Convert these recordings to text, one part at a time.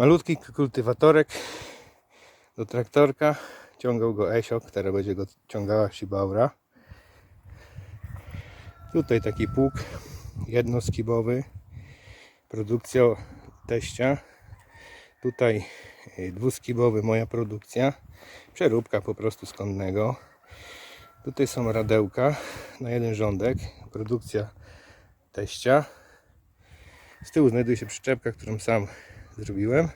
Malutki kultywatorek do traktorka. Ciągał go Esiok, teraz będzie go ciągała Shibaura. Tutaj taki pług jednoskibowy. Produkcja teścia. Tutaj y, dwuskibowy moja produkcja. Przeróbka po prostu z konnego. Tutaj są radełka na jeden rządek. Produkcja teścia. Z tyłu znajduje się przyczepka, którą sam zrobiłem.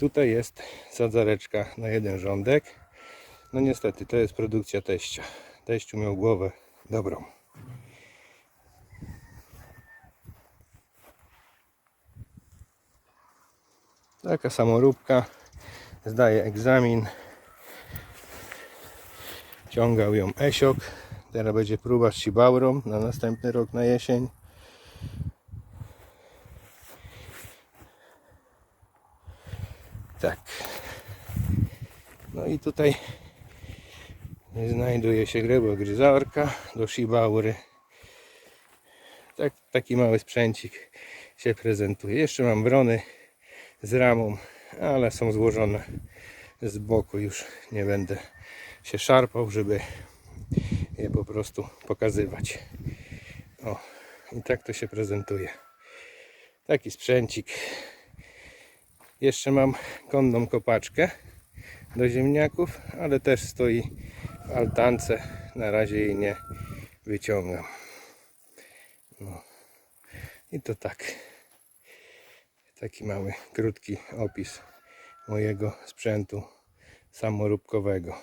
Tutaj jest sadzareczka na jeden rządek. No niestety, to jest produkcja teścia. Teściu miał głowę dobrą. Taka samoróbka. Zdaje egzamin. Ciągał ją Esiok. Teraz będzie próba z Shibaurą na następny rok na jesień. Tak. No i tutaj znajduje się gryzorka do Shibaury. Tak, taki mały sprzęcik się prezentuje. Jeszcze mam wrony z ramą, ale są złożone z boku. Już nie będę się szarpał, żeby je po prostu pokazywać. O, i tak to się prezentuje. Taki sprzęcik. Jeszcze mam konną kopaczkę do ziemniaków, ale też stoi w altance. Na razie jej nie wyciągam. No. I to tak. Taki mały, krótki opis mojego sprzętu samoróbkowego.